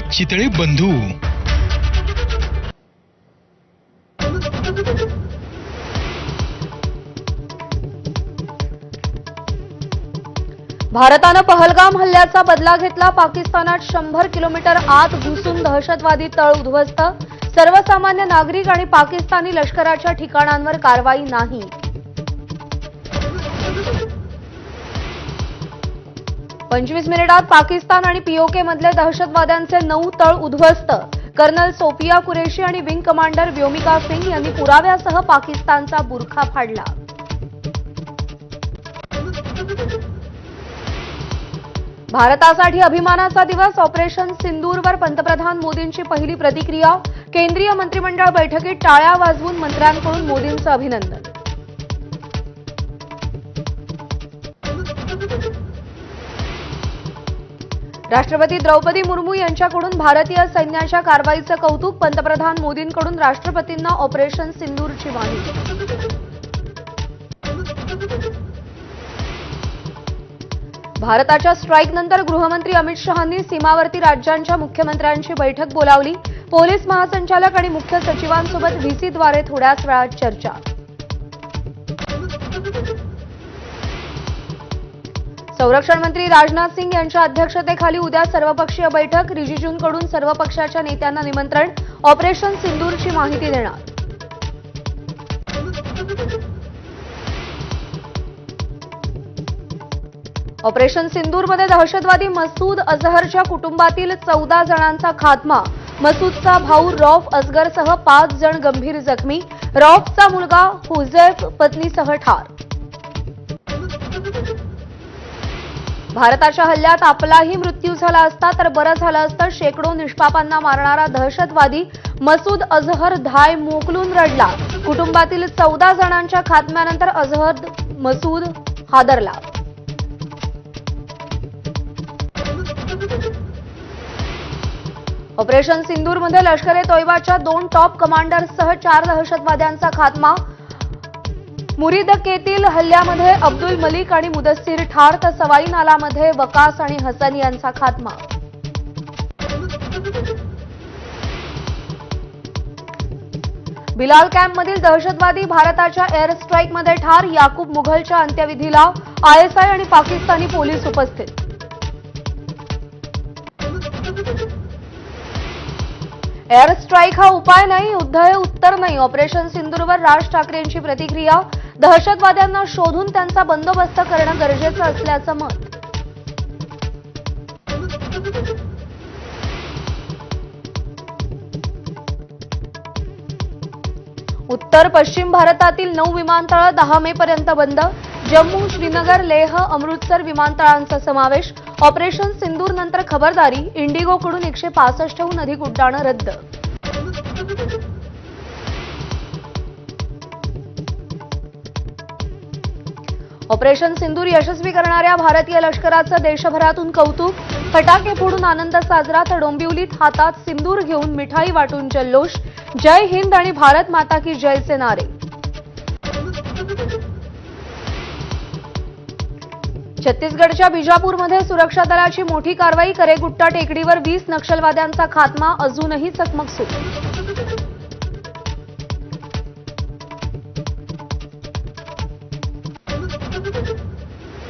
चितळे बंधू? भारतानं पहलगाम हल्ल्याचा बदला घेतला. पाकिस्तानात शंभर किलोमीटर आत घुसून दहशतवादी तळ उद्ध्वस्त. सर्वसामान्य नागरिक आणि पाकिस्तानी लष्कराच्या ठिकाणांवर कारवाई नाही. पंचवीस मिनिटात पाकिस्तान आणि पीओके मधले दहशतवाद्यांचे नऊ तळ उद्ध्वस्त. कर्नल सोफिया कुरेशी आणि विंग कमांडर व्योमिका सिंग यांनी पुराव्यासह पाकिस्तानचा बुरखा फाडला. भारतासाठी अभिमानाचा दिवस ऑपरेशन सिंदूरवर पंतप्रधान मोदींची पहिली प्रतिक्रिया. केंद्रीय मंत्रिमंडळ बैठकीत टाळ्या वाजवून मंत्र्यांकडून मोदींचं अभिनंदन. राष्ट्रपती द्रौपदी मुर्मू यांच्याकडून भारतीय सैन्याच्या कारवाईचं कौतुक पंतप्रधान मोदींकडून राष्ट्रपतींना ऑपरेशन सिंदूरची माहिती भारताच्या स्ट्राईकनंतर गृहमंत्री अमित शहांनी सीमावर्ती राज्यांच्या मुख्यमंत्र्यांची बैठक बोलावली. पोलीस महासंचालक आणि मुख्य सचिवांसोबत व्हीसीद्वारे थोड्याच वेळात चर्चा. संरक्षण मंत्री राजनाथ सिंग यांच्या अध्यक्षतेखाली उद्या सर्वपक्षीय बैठक. रिजिजूंकडून सर्व पक्षाच्या नेत्यांना निमंत्रण. ऑपरेशन सिंदूरची माहिती देणार. ऑपरेशन सिंदूरमध्ये दहशतवादी मसूद अझहरच्या कुटुंबातील चौदा जणांचा खात्मा. मसूदचा भाऊ रौफ अजगरसह पाच जण गंभीर जखमी. रौफचा मुलगा हुझैफ पत्नीसह ठार. भारताच्या हल्ल्यात आपलाही मृत्यू झाला असता तर बरं झालं असतं. शेकडो निष्पापांना मारणारा दहशतवादी मसूद अझहर धाय मोकलून रडला. कुटुंबातील चौदा जणांच्या खात्म्यानंतर अझहर मसूद हादरला. ऑपरेशन सिंदूरमध्ये लष्कर ए तोयबाच्या दोन टॉप कमांडर्ससह चार दहशतवाद्यांचा खात्मा मुरिदकेतील हल्ल्यामध्ये अब्दुल मलिक आणि मुदस्सीर ठार तर सवाई नालामध्ये वकास आणि हसन यांचा खात्मा. बिलाल कॅम्पमधील दहशतवादी भारताच्या एअर स्ट्राईकमध्ये ठार याकूब मुघलच्या अंत्यविधीला आयएसआय आणि पाकिस्तानी पोलीस उपस्थित. एअर स्ट्राईक हा उपाय नाही युद्ध हे उत्तर नाही. ऑपरेशन सिंधूरवर राज ठाकरेंची प्रतिक्रिया दहशतवाद्यांना शोधून त्यांचा बंदोबस्त करणं गरजेचं असल्याचं मत. उत्तर पश्चिम भारतातील नऊ विमानतळ दहा मे पर्यंत बंद. जम्मू श्रीनगर लेह अमृतसर विमानतळांचा समावेश. ऑपरेशन सिंदूर नंतर खबरदारी. इंडिगोकडून एकशे पासष्टहून अधिक उड्डाणं रद्द. ऑपरेशन सिंदूर यशस्वी करणाऱ्या भारतीय लष्कराचं देशभरातून कौतुक. फटाके फोडून आनंद साजरा तर डोंबिवलीत हातात सिंदूर घेऊन मिठाई वाटून जल्लोष. जय हिंद आणि भारत माता की जयचे नारे. छत्तीसगडच्या बिजापूरमध्ये सुरक्षा दलाची मोठी कारवाई करेगुट्टा टेकडीवर वीस नक्षलवाद्यांचा खात्मा अजूनही चकमक सुरू.